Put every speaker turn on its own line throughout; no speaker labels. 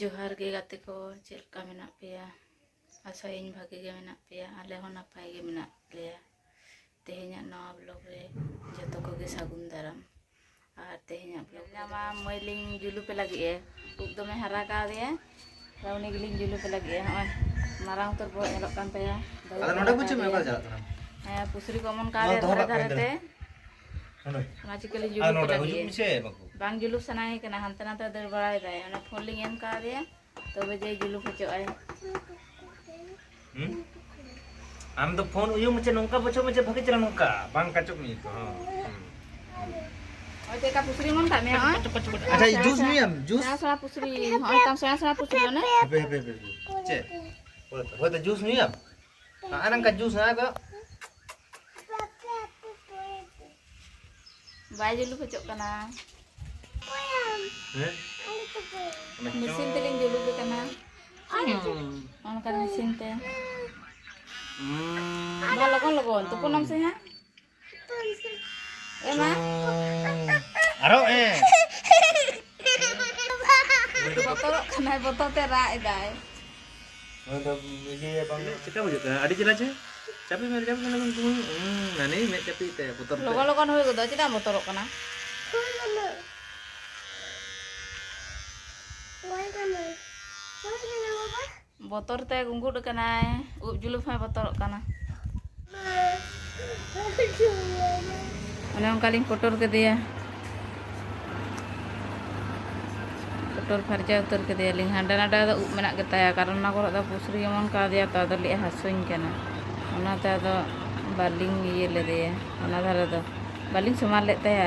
ᱡᱚᱦᱟᱨ ᱜᱮ ᱜᱟᱛᱮ ᱠᱚ ᱪᱮᱫ ᱞᱮᱠᱟ ᱢᱮᱱᱟᱜ ᱯᱮᱭᱟ ᱟᱥᱟᱭᱟᱹᱧ ᱵᱷᱟᱜᱮ ᱜᱮ ᱢᱮᱱᱟᱜ ᱯᱮᱭᱟ ᱟᱞᱮ ᱦᱚᱸ ᱱᱟᱯᱟᱭ ᱜᱮ ᱢᱮᱱᱟᱜ ᱞᱮᱭᱟ ᱛᱮᱦᱮᱧᱟᱜ ᱱᱟᱣᱟ ᱵᱞᱚᱜ ᱨᱮ ᱡᱚᱛᱚ ᱠᱚᱜᱮ ᱥᱟᱹᱜᱩᱱ ᱫᱟᱨᱟᱢ ᱟᱨ ᱛᱮᱦᱮᱧᱟᱜ ᱵᱞᱚᱜ ᱧᱟᱢᱟ ᱢᱟᱹᱭ ᱞᱤᱧ ᱡᱩᱞᱩᱯᱮ ᱞᱟᱹᱜᱤᱫ ᱮ ᱩᱵ ᱫᱚᱢᱮ ᱦᱟᱨᱟ ᱠᱟᱣᱫᱮᱭᱟ ᱟᱨ ᱩᱱᱤ ᱜᱮᱞᱤᱧ ᱡᱩᱞᱩᱯᱮ ᱞᱟᱹᱜᱤᱫ ᱮ ᱱᱚᱜᱼᱚᱭ ᱢᱟᱨᱟᱝ ᱩᱛᱟᱹᱨ ᱵᱚᱦᱚᱜ ᱧᱮᱞᱚᱜ ᱠᱟᱱ ᱛᱟᱭᱟ
ᱟᱫᱚ ᱱᱚᱰᱮ ᱵᱩᱡᱷᱟᱹᱣ ᱢᱮ ᱚᱠᱟ ᱪᱟᱞᱟᱜ ᱠᱟᱱᱟ
ᱦᱮᱸ ᱯᱩᱥᱨᱤ ᱠᱚ ᱚᱢᱚᱱ ᱠᱟᱣᱫᱮᱭᱟ
ᱫᱚᱦᱚ
ᱫᱷᱟᱨᱮ
ᱠᱟᱜ
ᱫᱷᱟᱨᱮ ᱛᱮ
ᱱᱚᱰᱮ
ᱚᱱᱟ ᱪᱤᱠᱟᱹᱞᱤᱧ
ᱟᱨ
ᱡᱩᱞᱩᱯ ᱵᱟᱝ ᱡᱩᱞᱩᱯ ᱥᱟᱱᱟᱭᱮ ᱠᱟᱱᱟ ᱦᱟᱱᱛᱮ ᱱᱟᱛᱮ ᱫᱟᱹᱲ ᱵᱟᱲᱟᱭ ᱫᱟᱭ ᱚᱱᱟ ᱯᱷᱳᱱ ᱞᱤᱧ ᱮᱢ ᱠᱟᱣᱫᱮᱭᱟ ᱛᱚᱵᱮ ᱡᱮ ᱡᱩᱞᱩᱯ ᱦᱚᱪᱚᱜᱼᱟᱭ
ᱟᱢ ᱫᱚ ᱯᱷᱳᱱ ᱩᱭᱩ ᱢᱮᱪᱮ ᱱᱚᱝᱠᱟ ᱵᱚᱪᱚ ᱢᱮᱪᱮ ᱵᱷᱟᱜᱮ ᱪᱟᱞᱟ ᱱᱚᱝᱠᱟ ᱵᱟᱝ ᱠᱟᱪᱚᱜ ᱢᱮ ᱛᱚ
ᱦᱚᱸ ᱪᱮᱠᱟ ᱯᱩᱥᱨᱤ ᱢᱚᱱ ᱠᱟᱜ ᱢᱮ
ᱦᱚᱸ ᱟᱪᱷᱟ ᱡᱩᱥ ᱧᱩᱭᱟᱢ ᱡᱩᱥ
ᱥᱮᱬᱟ ᱥᱮᱬᱟ ᱯᱩᱥᱨᱤ ᱦᱚᱸ ᱛᱟᱢ ᱥᱮᱬᱟ ᱥᱮᱬᱟ ᱯᱩᱥᱨᱤ ᱚᱱᱮ
ᱦᱮᱯᱮ ᱦᱮᱯᱮ ᱦᱮᱯᱮ ᱪᱮ ᱦᱚᱭ ᱛᱚ ᱡᱩᱥ ᱧᱩᱭᱟᱢ ᱟᱨᱟᱝ ᱠᱟ ᱡᱩᱥ ᱦᱟᱸ
ᱫᱚ ᱵᱟᱭ ᱡᱩᱞᱩᱯ ᱦᱚᱪᱚᱜ
ᱠᱟᱱᱟ
Mesin teling dulu kita mah. Ano ka mesin te? Bala ko lagon. Tupunom siya. Eh ma?
Aro eh.
Botol kanai botol te ra
idai. Kita
mau juta. Adi jelas sih. Tapi mereka pun nanggung. Hmm, nani, tapi pita. Putar. Lo kalau kan hui kuda, kita mau kena. बतर ते गुंगुट उप उब में बतर मैंने उनका लिंग के दिया पटर फर्जा उतर के दिया लिंग हंडा नडा तो मना के कारण पुसरी एम का दिया तो तो लिया हसुइन कना उन्हें लेते हैं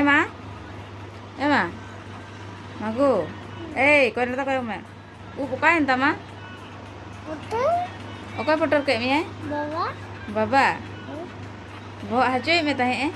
एमा एमा ᱱᱚᱛᱮ ᱠᱚᱭᱚᱜ ᱢᱮ ᱩᱵ ᱚᱠᱟᱭᱮᱱ ᱛᱟᱢᱟ ᱚᱠᱚᱭ ᱯᱚᱴᱚᱨ ᱠᱮᱫ ᱢᱮᱭᱟᱭ ᱵᱟᱵᱟ ᱵᱚᱦᱚᱜ ᱦᱟᱹᱪᱚᱭᱮᱫ ᱢᱮ ᱛᱟᱦᱮᱸᱫ ᱮ